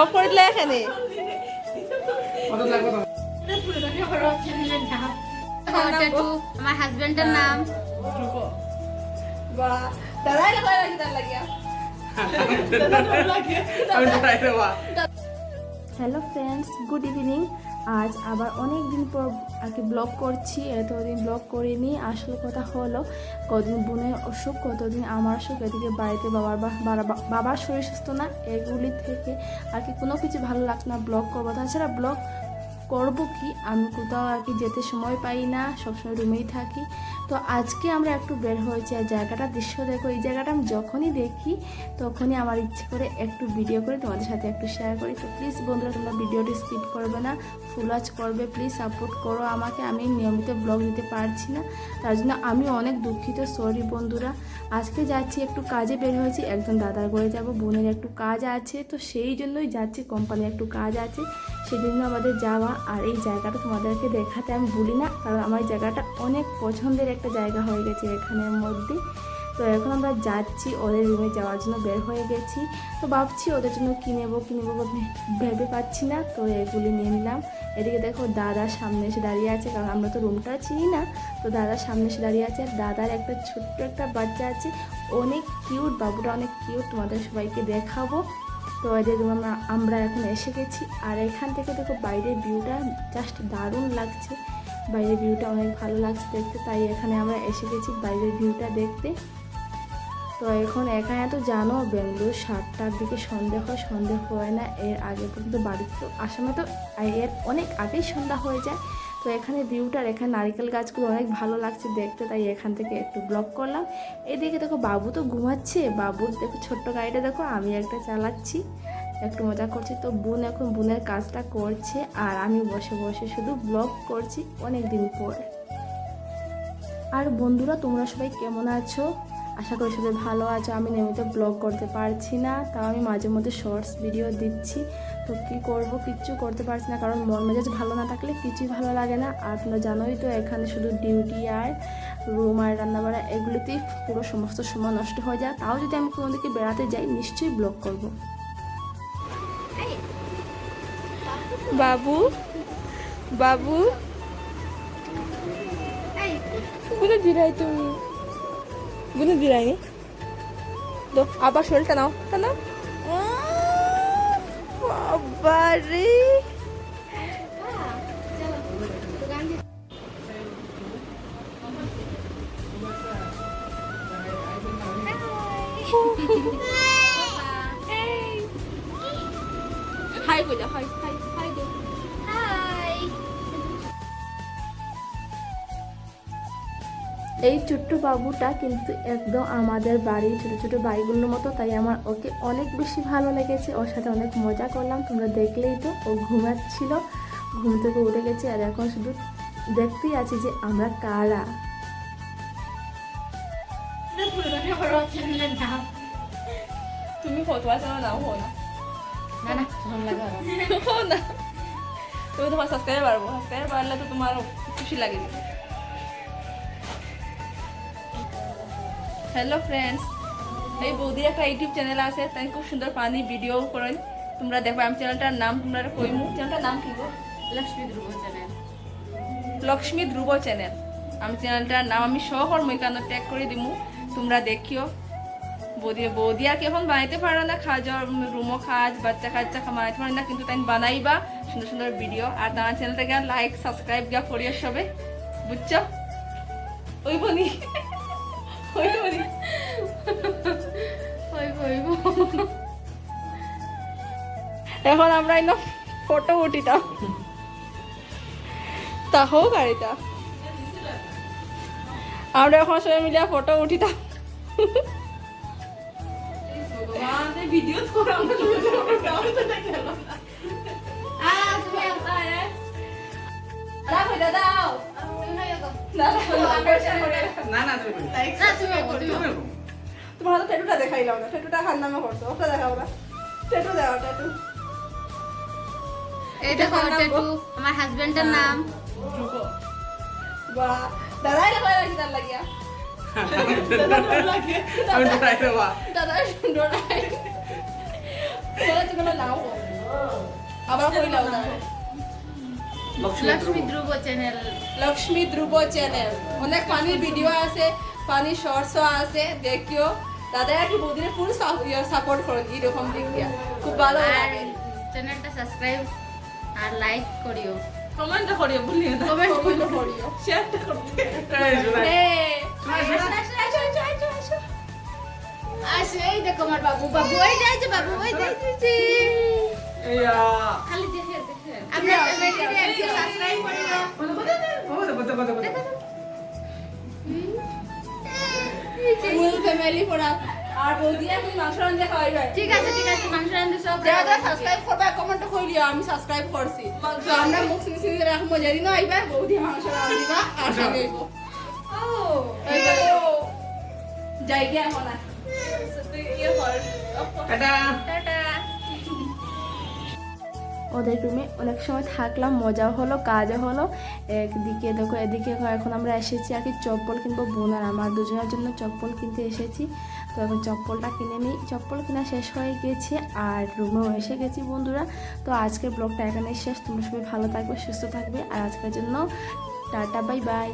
Of করে দিলে এখানে। আমার হাজবেন্ডের নাম। করে রাখি হ্যালো ফ্রেন্ডস গুড ইভিনিং। আজ আবার অনেক দিন পর আর কি ব্লগ করছি, এতদিন ব্লগ করিনি, আসল কথা হলো কদিন বোনের অসুখ, কতদিন আমার অসুখ, এদিকে বাড়িতে বাবার বাবার শরীর সুস্থ না, এগুলি থেকে আর কি কোনো কিছু ভালো লাগছে না ব্লগ করব। তাছাড়া ব্লগ করব কি? আমি কোথাও আর কি যেতে সময় পাই না, সবসময় রুমেই থাকি। তো আজকে আমরা একটু বের হয়েছি আর জায়গাটা দৃশ্য দেখো। এই জায়গাটা আমি যখনই দেখি, তখনই আমার ইচ্ছে করে একটু ভিডিও করে তোমাদের সাথে একটু শেয়ার করি। তো প্লিজ বন্ধুরা, তোমরা ভিডিওটি স্কিপ করবে না। ফুল ওয়াচ করবে প্লিজ সাপোর্ট করো আমাকে। আমি নিয়মিত ব্লগ দিতে পারছি না। তার জন্য আমি অনেক দুঃখিত সরি বন্ধুরা। আজকে যাচ্ছি, একটু কাজে বের হয়েছি। একজন দাদার ঘরে যাব, বোনের একটু কাজ আছে। তো সেই জন্যই যাচ্ছি কোম্পানির একটু কাজ আছে। সেই জন্য আমাদের যাওয়া আর এই জায়গাটা তোমাদেরকে দেখাতে আমি ভুলি না, কারণ আমার জায়গাটা অনেক পছন্দের একটা জায়গা হয়ে গেছে এখানের মধ্যে। তো এখন আমরা যাচ্ছি ওদের রুমে যাওয়ার জন্য, বের হয়ে গেছি। তো ভাবছি ওদের জন্য কী নেব কী নেব ভেবে পাচ্ছি না, তো এগুলি নিয়ে নিলাম। এদিকে দেখো দাদার সামনে এসে দাঁড়িয়ে আছে, কারণ আমরা তো রুমটা চিনি না। তো দাদার সামনে এসে দাঁড়িয়ে আছে, আর দাদার একটা ছোট্ট একটা বাচ্চা আছে। অনেক কিউট বাবুটা অনেক কিউট তোমাদের সবাইকে দেখাবো। তো এদের রুম আমরা এখন এসে গেছি। আর এখান থেকে দেখো বাইরের ভিউটা জাস্ট দারুণ লাগছে। বাইরের ভিউটা অনেক ভালো লাগছে দেখতে, তাই এখানে আমরা এসে গেছি বাইরের ভিউটা দেখতে। তো এখন এখানে তো জানো বেঙ্গলোর সাতটার দিকে সন্ধে হয় সন্ধে হয় না, এর আগে পর্যন্ত বাড়িতে তো আসামে তো এর অনেক আগেই সন্ধ্যা হয়ে যায়। তো এখানে ভিউটার এখানে নারকেল গাছগুলো অনেক ভালো লাগছে দেখতে, তাই এখান থেকে একটু ব্লগ করলাম। এদিকে দেখো বাবু তো ঘুমাচ্ছে, বাবুর দেখো ছোট্ট গাড়িটা দেখো, আমি একটা চালাচ্ছি, একটু মজা করছি। তো বোন এখন বোনের কাজটা করছে, আর আমি বসে বসে শুধু ব্লগ করছি অনেক দিন পর। আর বন্ধুরা, তোমরা সবাই কেমন আছো? আশা করি সবাই ভালো আছো। আমি নিয়মিত ব্লগ করতে পারছি না, তাও আমি মাঝে মধ্যে শর্টস ভিডিও দিচ্ছি। তো কী করব? কিচ্ছু করতে পারছি না, কারণ মন মেজাজ ভালো না থাকলে কিছুই ভালো লাগে না। আর তোমরা জানোই তো, এখানে শুধু ডিউটি আর রুম আর রান্নাবাড়া, এগুলোতেই পুরো সমস্ত সময় নষ্ট হয়ে যায়। তাও যদি আমি কোনো দিকে বেড়াতে যাই, নিশ্চয়ই ব্লগ করব। বাবু বাবু। কোনো দিরাই তুমি? গুনে দিরাই তো আবার শরীরটা নাও তা নাও। বাবারে। হাই বলে হাই হাই এই ছোট্ট বাবুটা কিন্তু একদম আমাদের বাড়ির ছোট ছোট বাড়িগুলোর মতো তাই আমার ওকে অনেক বেশি ভালো লেগেছে। ওর সাথে অনেক মজা করলাম। তোমরা দেখলেই তো ও ঘুমাচ্ছিল। ঘুম থেকে উঠে গেছে আর এখন শুধু দেখতেই আছি যে আমরা কারা। তুমি চাও না হো না। না না ভালো লাগে হো না। তুমি তোমার সাবস্ক্রাইবার বাড়বো সাবস্ক্রাইবার বাড়লে তো তোমার খুশি লাগে। হ্যালো ফ্রেন্ডস এই বৌদির একটা ইউটিউব চ্যানেল আছে। তাই খুব সুন্দর পানি ভিডিও করেন। তোমরা দেখো আমি চ্যানেলটার নাম তোমরা কইমু। চ্যানেলটার নাম কি গো? লক্ষ্মী ধ্রুব চ্যানেল লক্ষ্মী ধ্রুব চ্যানেল আমি চ্যানেলটার নাম আমি সহর মইকানো ট্যাগ করে দিমু। তোমরা দেখিও। বৌদি বৌদি আর কি এখন বানাইতে পারো না। খাজ রুমও খাজ বাচ্চা কাচ্চা বানাইতে পারে না কিন্তু তাই বানাইবা। সুন্দর সুন্দর ভিডিও আর তোমার চ্যানেলটাকে লাইক সাবস্ক্রাইব গা করিও সবে। বুঝছ? ওই এখন আমরা এনে ফটো উঠিতাম। তা হোক আর এটা। আমরা এখন সবাই মিলে ফটো উঠিতাম। ভিডিও দাদাও না না তোমার হাতে টেটুটা দেখাইলাম না টেটুটা খান নামে। করছ ওটা দেখাও না টেটু দেওয়া টেটু এই দেখো ট্যাটু আমার হাজবেন্ডের নাম বা দাদা এটা তার লাগিয়া আমি দাদা বলে তুমি নাও। আবার কইলাও লক্ষ্মী ধ্রুব চ্যানেল লক্ষ্মী ধ্রুব চ্যানেল অনেক ফানির ভিডিও আছে ফানি শর্টসও আছে দেখিও দাদা আর কি বৌদিরে ফুল সাপোর্ট করো এরকম দিক দিয়া খুব ভালো লাগে চ্যানেলটা সাবস্ক্রাইব আর লাইক করিও কমেন্ট করিও ভুলিও না কমেন্ট করিও শেয়ারটা করতে আসে এই দেখো আমার বাবু বাবু ওই যাইছে বাবু ওই যাইছে ইয়া খালি আমরা চ্যানেলটা একটু সাবস্ক্রাইব করিও বলে বলে বলে বলে ফুল ফ্যামিলি পড়া আর বৌদি এখন মাংস রান্ধে খাওয়াইবে ঠিক আছে ঠিক আছে মাংস রান্ধে সব যারা যারা সাবস্ক্রাইব করবে কমেন্ট কইলিও আমি সাবস্ক্রাইব করছি। তো আমরা মুখ সিং সিং করে এখন মজা আইবা বৌদি মাংস রান্ধিবা আর খাইব ও যাই গিয়া এখন টাটা। টাটা। ওদের রুমে অনেক সময় থাকলাম, মজাও হলো, কাজও হলো। একদিকে দেখো, এদিকে এখন আমরা এসেছি আর কি চপ্পল কিনবো বোন আর আমার দুজনের জন্য চপ্পল কিনতে এসেছি। তো এখন চপ্পলটা কিনে নিই। চপ্পল কেনা শেষ হয়ে গেছে আর রুমেও এসে গেছি বন্ধুরা। তো আজকের ব্লগটা এখানে শেষ। তোমরা সবাই ভালো থাকবে, সুস্থ থাকবে। আর আজকের জন্য টাটা, বাই বাই।